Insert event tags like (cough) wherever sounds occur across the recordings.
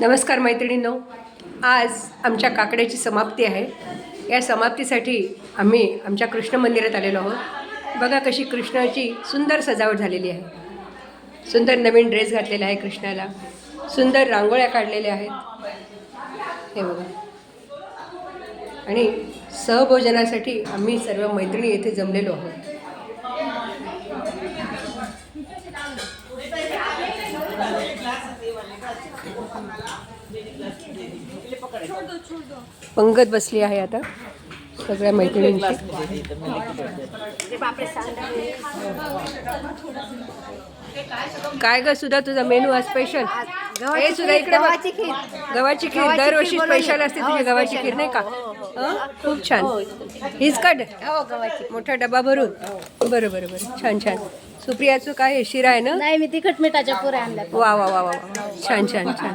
नमस्कार मैत्रिणींनो आज आमच्या काकड्याची समाप्ती आहे. या समाप्तीसाठी आम्ही आमच्या कृष्ण मंदिरात आलेलो आहोत. बघा कशी कृष्णाची सुंदर सजावट झालेली आहे. सुंदर नवीन ड्रेस घातलेला आहे कृष्णाला. सुंदर रांगोळ्या काढलेल्या आहेत. हे बघा. आणि सहभोजनासाठी आम्ही सर्व मैत्रिणी येथे जमलेलो आहोत. पंगत बसली आहे आता सगळ्या मैत्रिणींची काय ग सुद्धा तुझा मेनू आज स्पेशल हे सुद्धा इकडे बघ. गव्हाची खीर. गव्हाची खीर गव्हाची दरवर्षी खीर बनवली. स्पेशल असते हो, तुझी गव्हाची special. खीर नाही का हो, हो, हो. हं? खूप छान हीच काढ हो गव्हाची मोठा डबा भरून बरं बरं बरं छान छान सुप्रियाचं काय आहे? शिरा आहे ना? नाही मी तिखट मिठाच्या पुऱ्या आणल्या. वा वा वा वा वा. छान छान छान.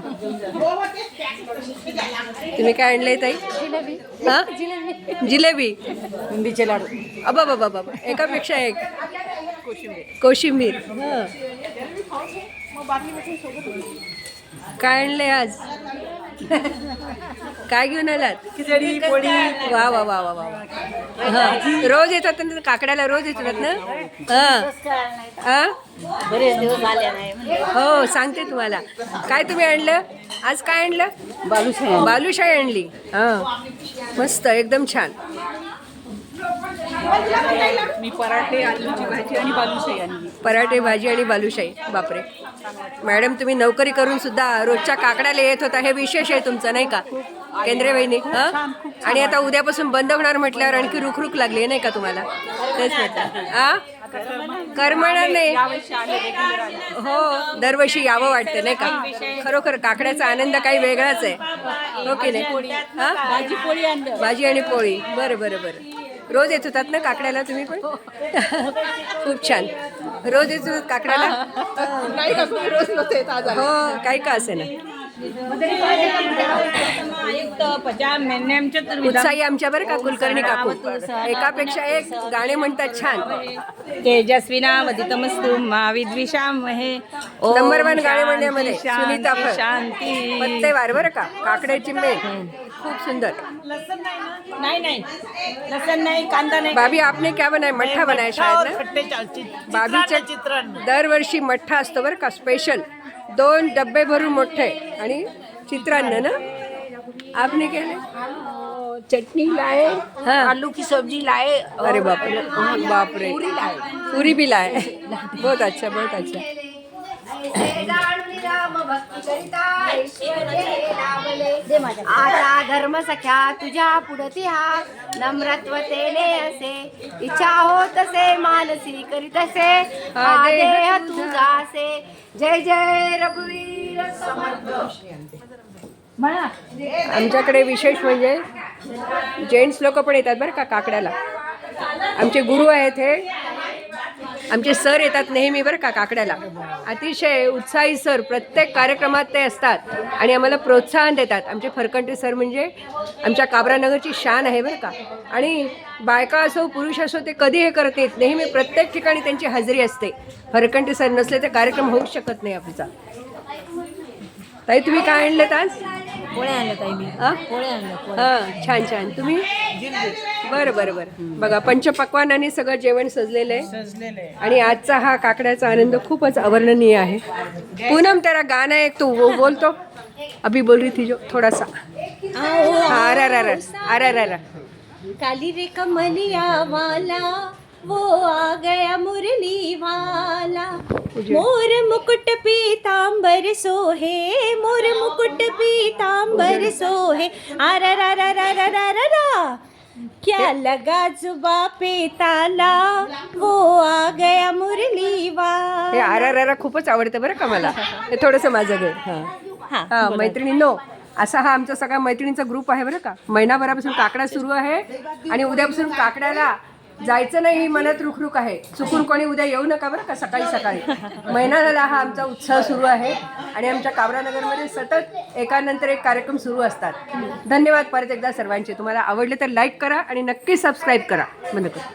तुम्ही काय आणलंय ताई? जिलेबी. हा? जिलेबी. जिलेबी. बुंदीचे लाडू. अबा बाबा बाबा एकापेक्षा एक. कोशिंबीर. हं. काय आणलंय आज? (laughs) काय घेऊन आलात? खिचडी पोळी. वा वा वा वा वा हं. रोज येतात ना काकड्याला रोज येतात ना? हां. हां? हो सांगते तुम्हाला. काय तुम्ही आणलं? आज काय आणलं? बालूशाही बालुशाही आणली. हां. मस्त एकदम छान. मी पराठे आलूची भाजी आणि बालुशाही आणली. पराठे भाजी आणि बालुशाही. बापरे. मॅडम तुम्ही नोकरी करून सुद्धा रोजच्या काकड्याला येत होता. हे विशेष आहे तुमचं नाही का? केंद्रे वहिनी हं? आणि आता उद्यापासून बंद होणार म्हटल्यावर आणखी रुखरुख लागली नाही का तुम्हाला? तेच म्हटलं. आ? करमणार नाही. हो दरवर्षी यावं वाटतं नाही का? खरोखर काकड्याचा आनंद काही वेगळाच आहे. हो की नाही? हा? आणलं. भाजी आणि पोळी. बरं बरं बरं. रोज येत होतात ना काकड्याला तुम्ही पण? खूप छान. रोज येत होतात काकड्याला? नाही का? रोज नव्हते. हो काही का असे ना उत्साही आमच्या बरं का कुलकर्णी काकू? एकापेक्षा एक गाणे म्हणतात छान. तेजस्विनावदितमस्तु मा विद्विषामहे नंबर वन गाणे म्हणण्यामध्ये सुनीता फळ शांती. पत्तेवार बरं का? काकड्याची मेन खूप सुंदर. नाही नाही. लसण नाही कांदा नाही. भाभी आपने क्या बनाया? मठ्ठा बनाया शायद ना? दरवर्षी मठ्ठा असतो बरं का स्पेशल दोन डब्बे भरून मोठे आणि चित्रान्न ना? आपने केले चटनी लाए हाँ। आलू की सब्जी लाए अरे बाप रे बाप रे। पूरी लाए। पूरी भी लाए। बहुत अच्छा बहुत अच्छा। आता धर्म सख्या तुझ्या पुढती हा नम्रत्वतेने असे। इच्छा होत असे मानसी करीत असे। तुझा असे। जय जय रघुवीर समर्थ। आमच्याकडे विशेष म्हणजे जेंट्स लोक पण येतात बरं का काकड्याला. आमचे गुरु आहेत हे. आमचे सर येतात नेहमी बरं का काकड्याला. अतिशय उत्साही सर प्रत्येक कार्यक्रमात ते असतात आणि आम्हाला प्रोत्साहन देतात. आमचे फरकंटे सर म्हणजे आमच्या काबरानगरची शान आहे बरं का. आणि बायका असो पुरुष असो ते कधी हे करत नाहीत. नेहमी प्रत्येक ठिकाणी त्यांची हजेरी असते. फरकंटे सर नसले तर कार्यक्रम होऊ शकत नाही आमचा ताई तुम्ही काय आणलेत आज? पोळ्या आणल्या ताई मी. आ? पोळ्या आणल्या हां छान छान. तुम्ही? बरं बरं बरं. बघा पंचपक्वानाने सगळं जेवण सजलेलं आहे. सजलेलं आहे. आणि आजचा हा काकड्याचा आनंद खूपच अवर्णनीय आहे. पूनम तेरा गाना एक तो वो बोल तो अभी बोल रही थी जो थोड़ा सा हाँ, अरे अरे अरे. अरे अरे अरे. काली रे कमलिया वाला वो आ गया मुरली वाला मोर मुकुट पीतांबर सोहे मोर मुकुट पीतांबर सोहे. आरा रा रा रा रा रा रा रा क्या लगा जुबा पे ताला वो आ गया मुरली हे आर आर आर खूपच आवडतं बरं का मला. हे थोडंसं माझं घे. हां. हां मैत्रिणींनो असा हा आमचा सगळा मैत्रिणींचा ग्रुप आहे बरं का. महिनाभरापासून काकडा सुरू आहे आणि उद्यापासून काकड्याला जायचं नाही ही मनात रुखरुख आहे. चुकून कोणी उद्या येऊ नका बरं का सकाळी सकाळी. महिना झाला हा आमचा उत्साह सुरू आहे आणि आमच्या काबरानगरमध्ये सतत एकानंतर एक कार्यक्रम सुरू असतात. धन्यवाद परत एकदा सर्वांचे. तुम्हाला आवडले तर लाईक करा आणि नक्की सबस्क्राईब करा. बंद